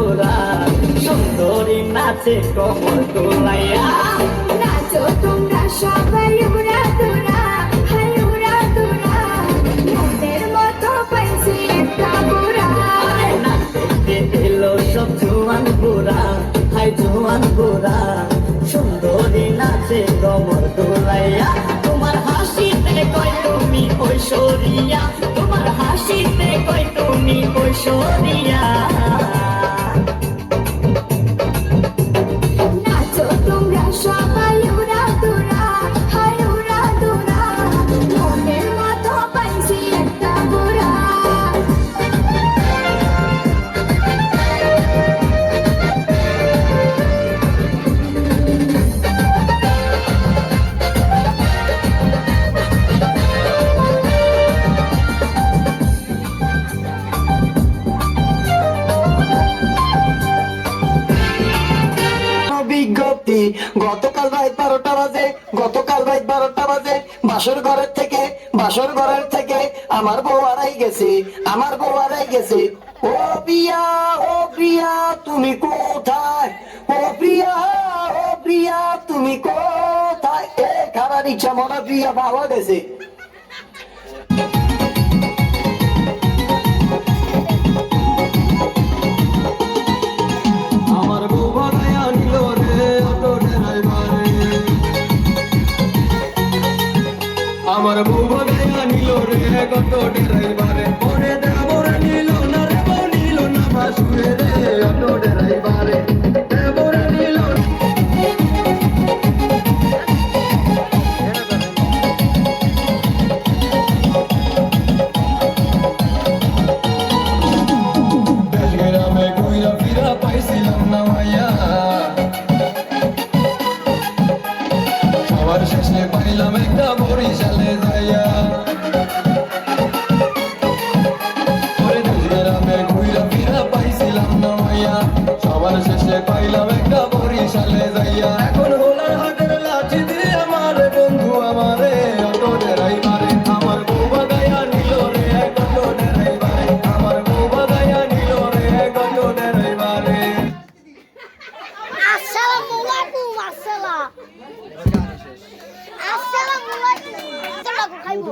গোরা সুন্দরী নাচে কমর তোলাইয়া। নাচো তোমরা সবাই উড়া তোরা হাই উড়া তোরা। মনের মতো পাইছি একটা বুড়া। আরে নাচ দেখতে এলো সব জুয়ান গোরা হাই জুয়ান গোরা সুন্দরী নাচে কমর তোলাইয়া। তোমার হাসিতে কয় তুমি ঐশ্বরিয়া তোমার হাসিতে কয় তুমি ঐশ্বরিয়া। গতকাল রাত বারোটা বাজে, গতকাল রাত বারোটা বাজে। বাসর ঘরের থেকে, বাসর ঘরের থেকে আমার বউ আড়াই গেছে, আমার বউ আড়াই গেছে। ও প্রিয়া ও প্রিয়া, তুমি কোথায়? ও প্রিয়া ও প্রিয়া, তুমি কোথায়? এ খারাপ ইচ্ছা মনে প্রিয়া ভালো গেছে। আমার বউ বানায়া নিল রে অটো ড্রাইভারে।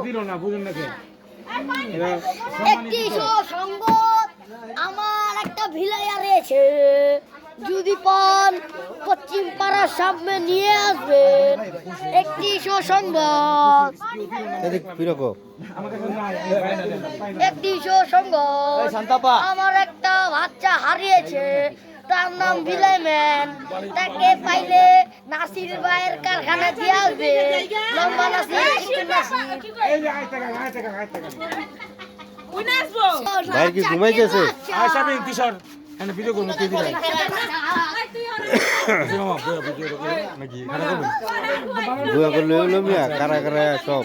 দিল না বুঝুন নাকি? একটি সঙ্গ আমার একটা ভিলাইয়া রয়েছে যদি পান পশ্চিম পাড়ার সামনে নিয়ে আসবেন। একটি সুসংবাদ। একটি সুসংবাদ আমার একটা বাচ্চা হারিয়েছে। তার নাম বিলাইম্যান তাকে পাইলে নাসির ভাইয়ের কারখানা দিয়ে আসবে। লম্বা নাসির ভাই কি ঘুমাইতেছে? কিশোর এখানে ভিডিও করব ভিডিও করব নাকি কারা কারা সব।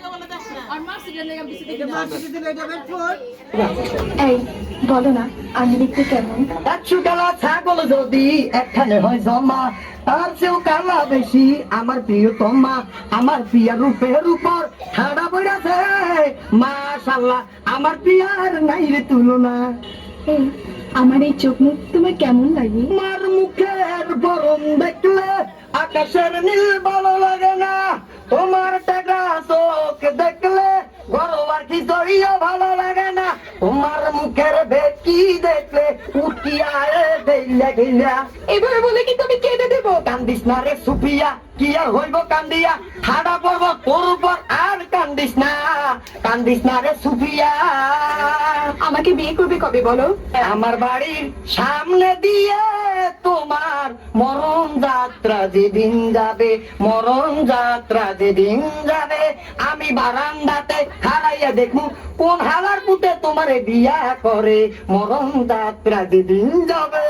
এই বলো না আমি দেখতে কেমন? একশো কালা ছাগল যদি একখানে হয় জমা তার চেয়েও কালা বেশি আমার প্রিয় তোমা আমার প্রিয় রূপের উপর ঠাড়া পড়াছে মাশাল্লাহ আমার প্রিয়ার নাই রে তুলনা। এই আমার এই চোখ মুখ তোমার কেমন লাগে? তোমার মুখের বরণ দেখলে আকাশের নীল ভালো লাগে না। তোমার টাকা চোখ দেখলে ঘরোয়ার খিচড়িও ভালো লাগে না তোমার মুখের ভেটকি দেখলে উঠিয়া দেইলা গিল্লা এভাবে বলে কি তুমি কেঁদে দেবো? কান কান্দিস না রে সুফিয়া। কি আর হইব কান্দিয়া? পড়ব তোর উপর আর কান্দিস না কান্দিস না রে সুফিয়া। আমাকে বিয়ে করবে কবে বলো? আমার বাড়ির সামনে দিয়ে তোমার মরণ যাত্রা যেদিন যাবে মরণ যাত্রা যেদিন যাবে আমি বারান্দাতে হারাইয়া দেখব কোন হালার পুতে তোমারে বিয়া করে মরণ যাত্রা যেদিন যাবে।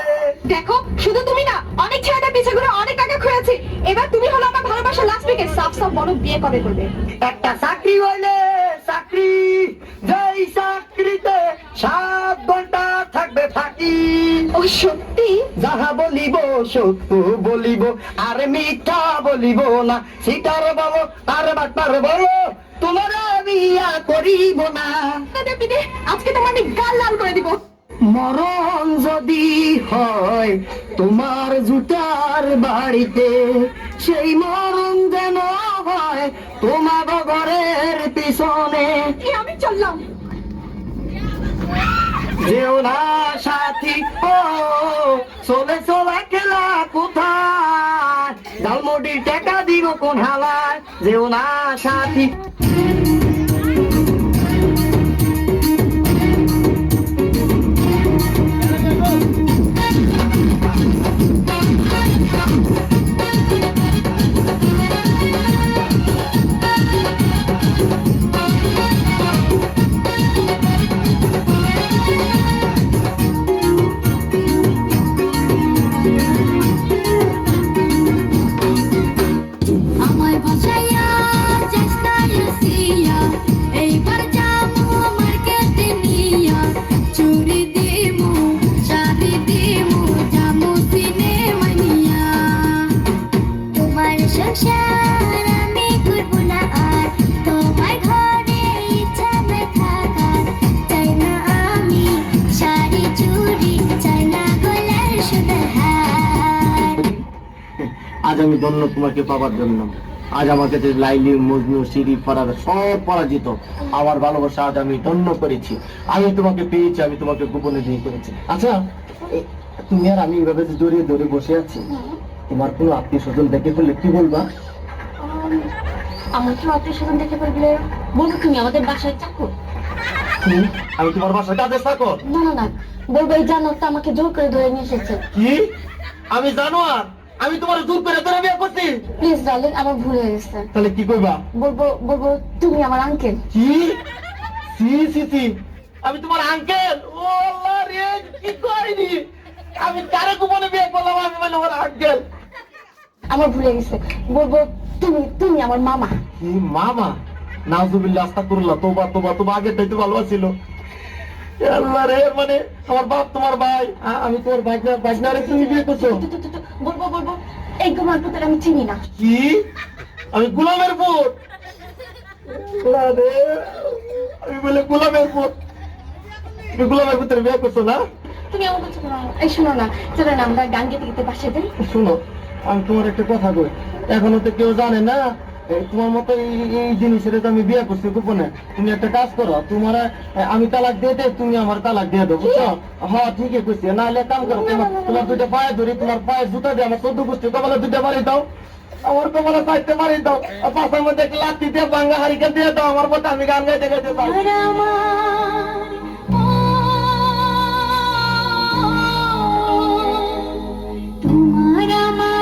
দেখো শুধু তুমি না অনেক ছেলেদের পিছে ঘুরে অনেক টাকা খুঁড়েছি এবার তুমি হলো আমার ভালোবাসা লাস্ট উইকে সাফ সাফ বলো বিয়ে কবে করবে? একটা চাকরি হইলে চাকরি যেই চাকরিতে সাত ঘণ্টা থাকবে ফাঁকি। ও সত্যি? যাহা বলিব সত্য বলিব আর মিথ্যা বলিব না। সিটার বলো আর বাটপার বলো তোমার বিয়া করিব না। আজকে তোমার গাল লাল করে দিব। মরণ যদি হয় তোমার জুতার বাড়িতে সেই মরণ যেন হয় তোমার ঘরের পিছনে। আমি চললাম। যেও না সাথী ও চলে চলে খেলা কোথায়? ডালমুটির টাকা দিব কোন হালায়? যেও না সাথী। তোমাকে পাবার জন্য। আজ আমার কাছে লাইলি মজনু সিঁড়ি ফরার সব পরাজিত। আমার ভালোবাসা আজ আমি ধন্য করেছি। আমি তোমাকে পেয়েছি আমি তোমাকে গোপনে বিয়ে করেছি। আচ্ছা তুমি আর আমি এভাবে যে জড়িয়ে ধরে বসে আছি তোমার কোনো আত্মীয় স্বজন দেখে ফেললে কি বলবা? আমার আত্মীয় স্বজন দেখে বলব তুমি আমাদের বাসায় চাকর আমি তোমার বাসায় কাজে থাকো? না না না বলব এই জানোয়ারটা আমাকে জোর করে ধরে নিয়ে এসেছে। কি? আমি জানো আর আমি তোমার দূর করে তোরা বিয়ে করছি। প্লিজ ডার্লিং আমার ভুল হয়ে গেছে। তাহলে কি করবা? বলব বলব তুমি আমার আঙ্কেল কি? সি সি সি। আমি তোমার আঙ্কেল ও আল্লাহ রে কি করিনি? আমি কারে গোপনে বিয়ে করলাম আমি মানে আমার আঙ্কেল আমার ভুলে গেছে। বলব তুমি তুমি আমার মামা। কি মামা? নাজুবিল্লাহ আস্তাগফিরুল্লাহ তোবা তোবা তোবা আগে তাই তো ভালো ছিল আল্লাহ রে মানে আমার বাপ তোমার ভাই আমি তোমার তুমি বিয়ে করছ? বলব বলব এই পুত্র আমি চিনি না। কি? আমি গোলামের পুত? আমি বলে গোলামের পুত। তুমি গোলামের পুত্রের বিয়ে করছ না? তুমি না। এই শোনো না চলো না আমরা গান গেতে গেতে বাসে যাই। শোনো আমি তোমার একটা কথা কই। এখনও তো কেউ জানে না তোমার মতো এই- জিনিসের আমি বিয়ে করছি গোপনে। তুমি একটা কাজ করো, তোমার আমি তালাক দিয়ে তুমি আমার তালাক দিয়ে বুঝছ? হ্যাঁ ঠিকই কইছি। নাহলে কাম করো, তোমার দুইটা পায়ে ধরি, তোমার পায়ে জুতা দিয়ে আমার চোদ্দ গোষ্ঠী কপালে দুইটা মারি দাও। আমার কপালে চারটে মারি দাও। পাশের মধ্যে একটা লাঠি দিয়ে বাঙ্গা হারিকে দিয়ে দাও, আমার মধ্যে আমি গান গাইতে গাইতে পারি তোমার আমার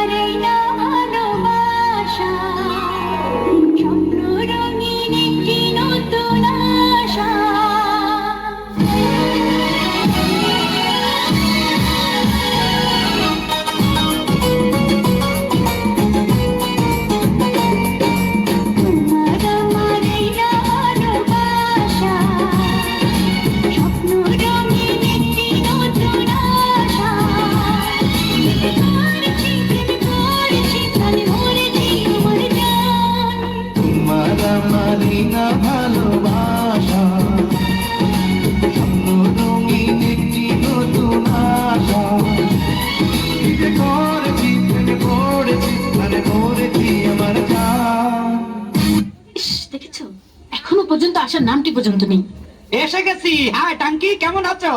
হাই টাঙ্কি কেমন আছো?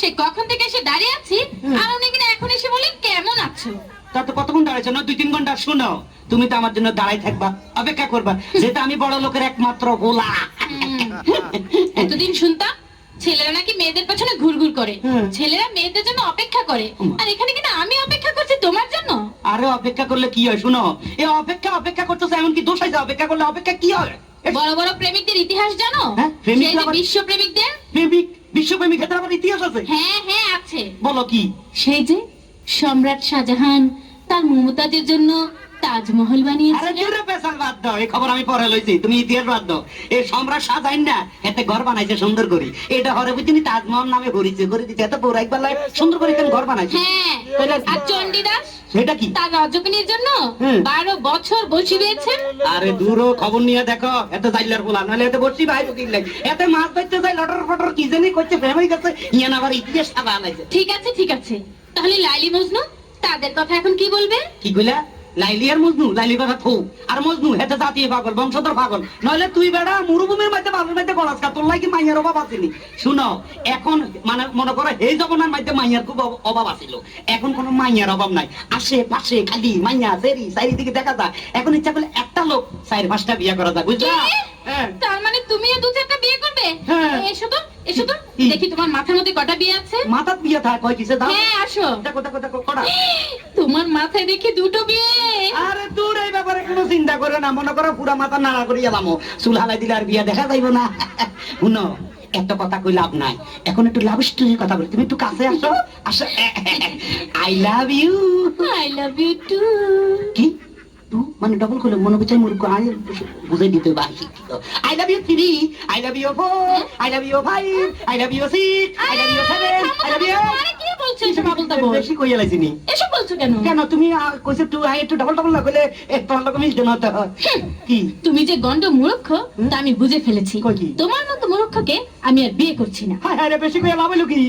সে কখন থেকে এসে দাঁড়িয়ে আছি? আর উনি কিনা এখন এসে বলে কেমন আছো? তা তো কতক্ষণ দাঁড়াইছো না দুই তিন ঘণ্টা শোনো। তুমি তো আমার জন্য দাঁড়াই থাকবা অপেক্ষা করবা। যেটা আমি বড় লোকের একমাত্র হোলা এতদিন শুনতাম? ছেলেরা নাকি মেয়েদের পেছনে ঘুরঘুর করে। ছেলেরা মেয়েদের জন্য অপেক্ষা করে। আর এখানে কিনা আমি অপেক্ষা করছি তোমার জন্য। আরে অপেক্ষা করলে কি হয় শুনো? এ অপেক্ষা অপেক্ষা করতেছে এমন কি দোষ আছে অপেক্ষা করলে অপেক্ষা কি হয়? বড় বড় প্রেমিকদের ইতিহাস জানো? হ্যাঁ, বিশ্ব প্রেমিকদের প্রেমিক বিশ্বপ্রেমিক ক্ষেত্রে আবার ইতিহাস আছে? হ্যাঁ হ্যাঁ আছে। বলো কি? সেই যে সম্রাট শাহজাহান তার মমতাজের জন্য তাজমহল আরে বানিয়েছিলেন দূরে পেশাল বাদ দাও এই খবর আমি পরে লইছি তুমি ইতিহাস বাদ দাও। এই সম্রাট শাহজাহান না এতে ঘর বানাইছে সুন্দর করে। এটা হরে বুঝিনি তাজমহল নামে ঘুরিছে করে দিচ্ছে এত বড় একবার লাই সুন্দর করে কেন ঘর বানাইছে। হ্যাঁ আর চণ্ডীদাস সেটা কি? তার রাজকীয়ের জন্য বারো বছর বসে রয়েছেন আরে দূরও খবর নিয়ে দেখো এত জাইলার পোলা নাহলে এত বসছি ভাই বুকিং লাগে। এত মাছ ধরতে যাই লটর ফটর কি জানি করছে ফেমাই গেছে ইয়ান আবার ইতিহাস সাদা আনাইছে ঠিক আছে ঠিক আছে। তাহলে লাইলি মজনু তাদের কথা এখন কি বলবে? কি কইলা? লাইলি মজনু, লাইলি কথা থৌ। আর মজনু হেতে জাতীয় পাগল, বংশধর পাগল। নইলে তুই বেড়া মরুভূমির মধ্যে, বালুর মধ্যে গলাস কা তোর লাগি মাইয়ার অভাব আসেনি। শুনো, এখন মানে মনে করো, এই জমানার মধ্যে মাইয়ার খুব অভাব আছিল এখন কোনো মাইয়ার অভাব নাই। আসে, পাশে, খালি, মাইয়া সেরি চারিদিকে দেখা যায়। এখন ইচ্ছা করলে একটা লোক চার পাঁচটা বিয়ে করা যায়, বুঝলা? তার মানে তুমিও দু চারটা বিয়ে করবে? হ্যাঁ। এসো তো এসো তো। দেখি তোমার মাথার মধ্যে কটা বিয়ে আছে? মাথার বিয়ে থাক হয় কিসে? দাও। হ্যাঁ আসো। দেখো দেখো দেখো কটা। তোমার মাথায় দেখি দুটো বিয়ে। আরে তোর এই ব্যাপারে কোনো চিন্তা করে না। মনে করো পুরা মাথা নাড়া করি এলাম চুল হালাই দিলে আর বিয়া দেখা যাইব না। শুনো একটা কথা কই লাভ নাই। এখন একটু লাভ স্টোরির কথা বলি। তুমি একটু কাছে আসো। আসো। I love you I love you two কি? মানে ডবল করলে মনে হচ্ছে মূর্খ আই বুঝে দিতে বা I love you three I love you four I love you five I love you six I love you seven I love you কি বলছো? এসব আবল তাবল। বেশি কইয়া লাইছিনি এসব বলছো কেন? কেন তুমি কইছো টু আই একটু ডবল ডবল না কইলে তোমার লোক মিস না কি? তুমি যে গন্ড মূর্খ তা আমি বুঝে ফেলেছি। কই কি? তোমার মতো মূর্খকে আমি আর বিয়ে করছি না। হায় হায় বেশি কইয়া লাভ কি?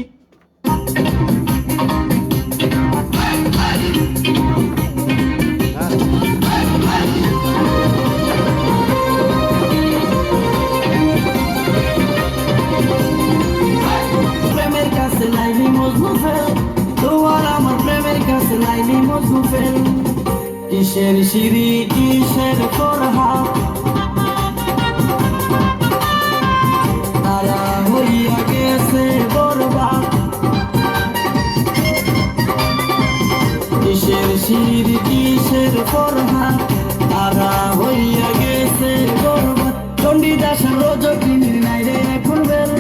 লাইলি মজনু ফেল তোমার আমার প্রেমের কাছে লাইলি মজনু ফেল কিসের সিঁড়ি কিসের করহা তারা হইয়া গেছে বরবাদ কিসের সিঁড়ি কিসের করহা তারা হইয়া গেছে বরবাদ চণ্ডীদাসের রজকিনীর নাই রে এখন বেল।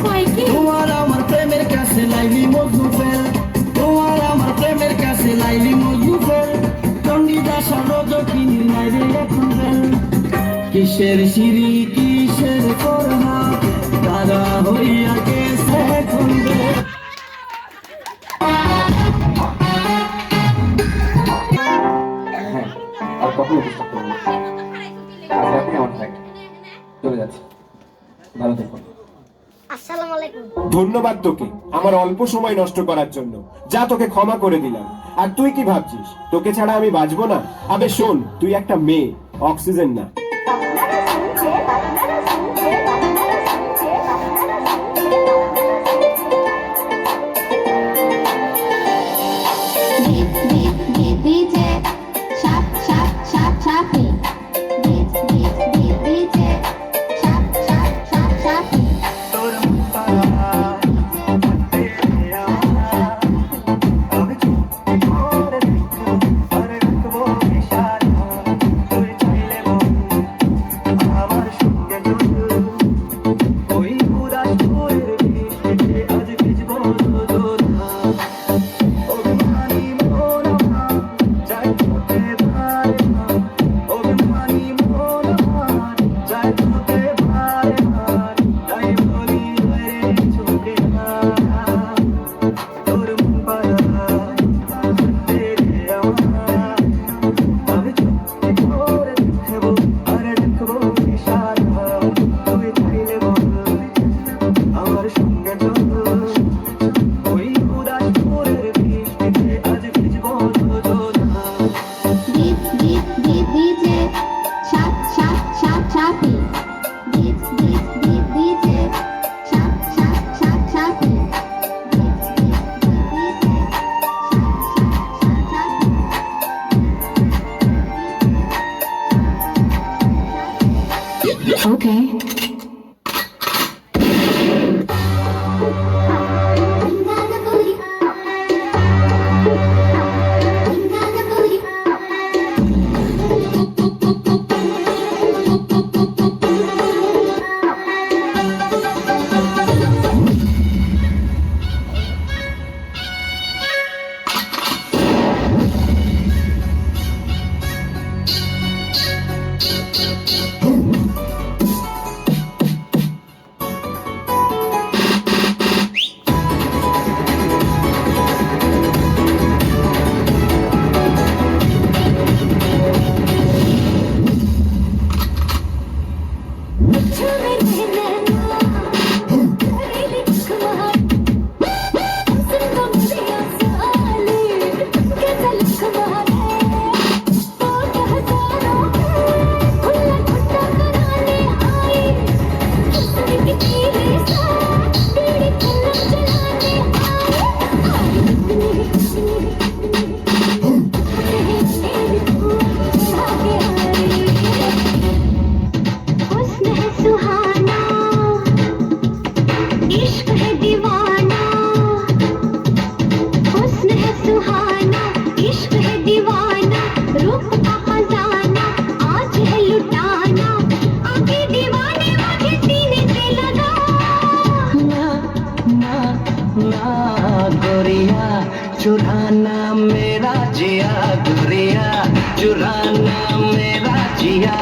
তোমার আমার প্রেমের কাছে লাইলি মজনু কিসের সিঁড়ি, কিসের করহা তারা হইয়া এখন বেল হ্যাঁ আর কখনো চলে যাচ্ছি। ভালো থেকো। ধন্যবাদ তোকে, আমার অল্প সময় নষ্ট করার জন্য। যা তোকে ক্ষমা করে দিলাম। আর তুই কি ভাবছিস? তোকে ছাড়া আমি বাঁচবো না? আবে শোন, তুই একটা মেয়ে, অক্সিজেন না। गोरिया चुराना मेरा जिया गोरिया चुराना मेरा जिया।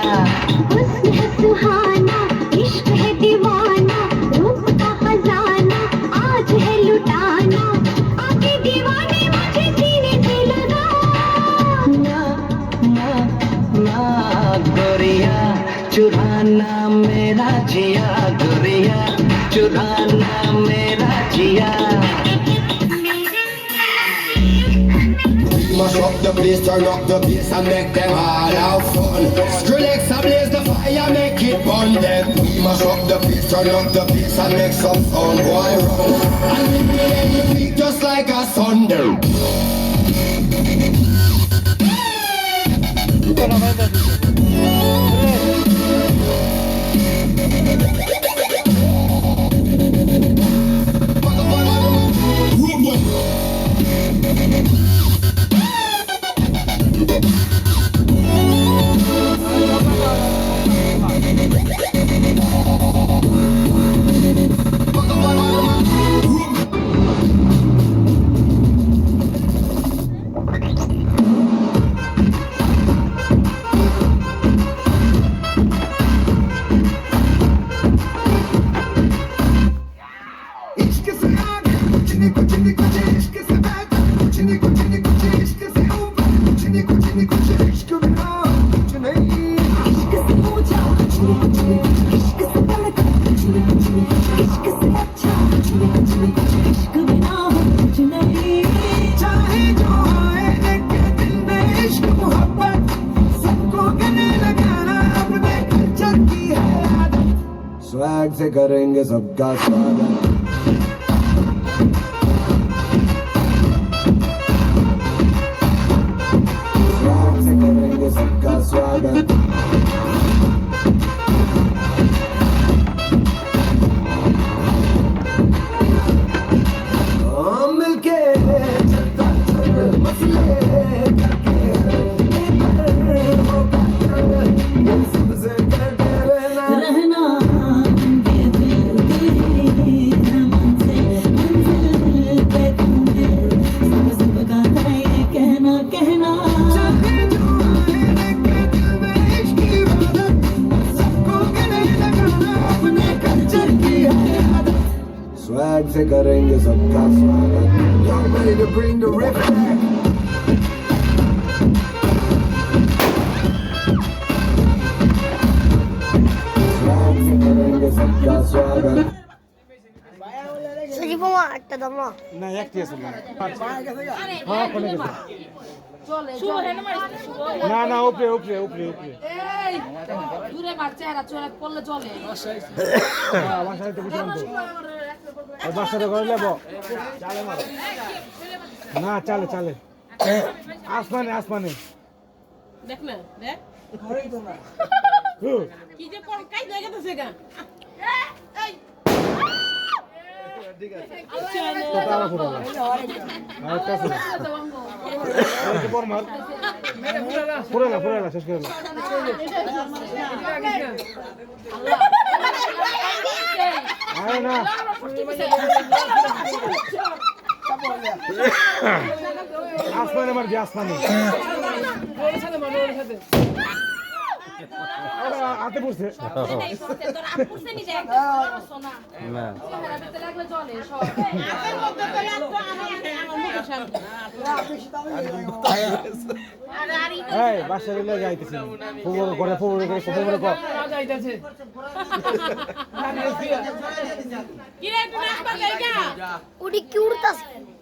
Place, turn up the bass and make them all have fun. Skrillex ablaze the fire, make it burn them. We mash up the place, turn up the bass and make some sound, boy run. And we play the beat just like a thunder. Swag करेंगे सबका स्वागत। আছে হ্যাঁ খুলে গেছে না না উপরে উপরে উপরে উপরে। দূরে মারছে আর চোরা পড়লে চলে আমার সাথে বুঝলাম তো বাসাতে ঘরে লেব না চালে চালে। আসমানে আসমানে। দেখ না দেখ। ঘরেই তোমরা। কি যে কোন কাজ হয়ে গেছে গা এই। ফুরালা আচ্ছা, ফুরালা শেষ করে না। আসমানে মারবি আসমানে। সাথে। হাতে পড়ছে। বাসা দিলে যাইতেছি। করে ফুবর করে ফুবর করে যাইতেছে উড়ি কি উড়তাছে?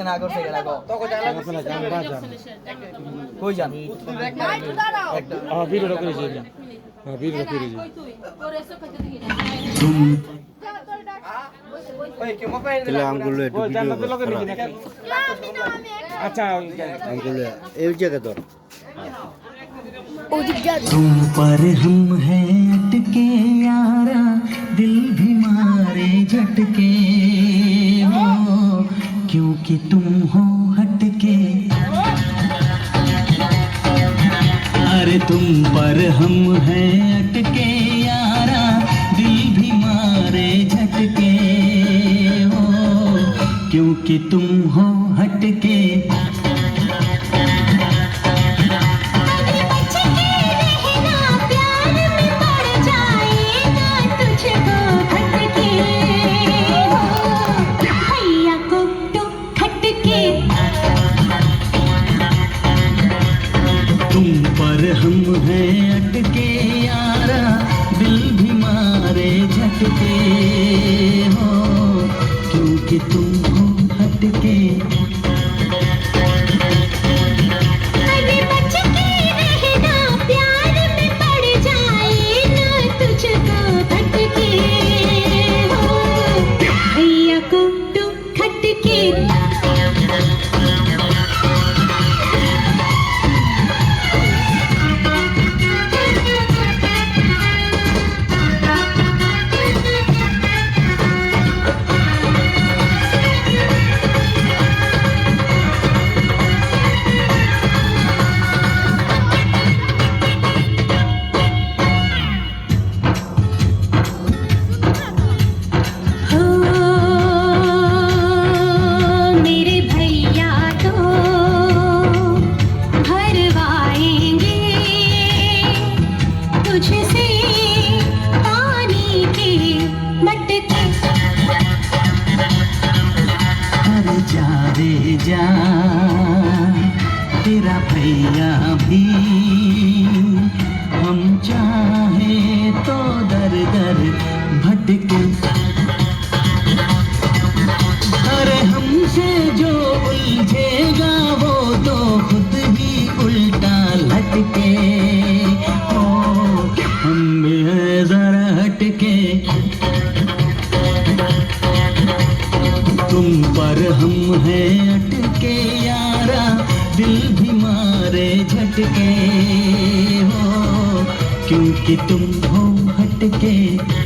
না করছে গেলা কই যান ভিডিওটা করে যাই হ্যাঁ ভিডিওটা করে। যাই আচ্ছা এই জায়গা তো तुम पर हम दिल भी झटके qui est tombé விட்டேன்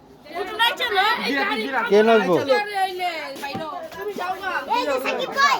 সাকিব কই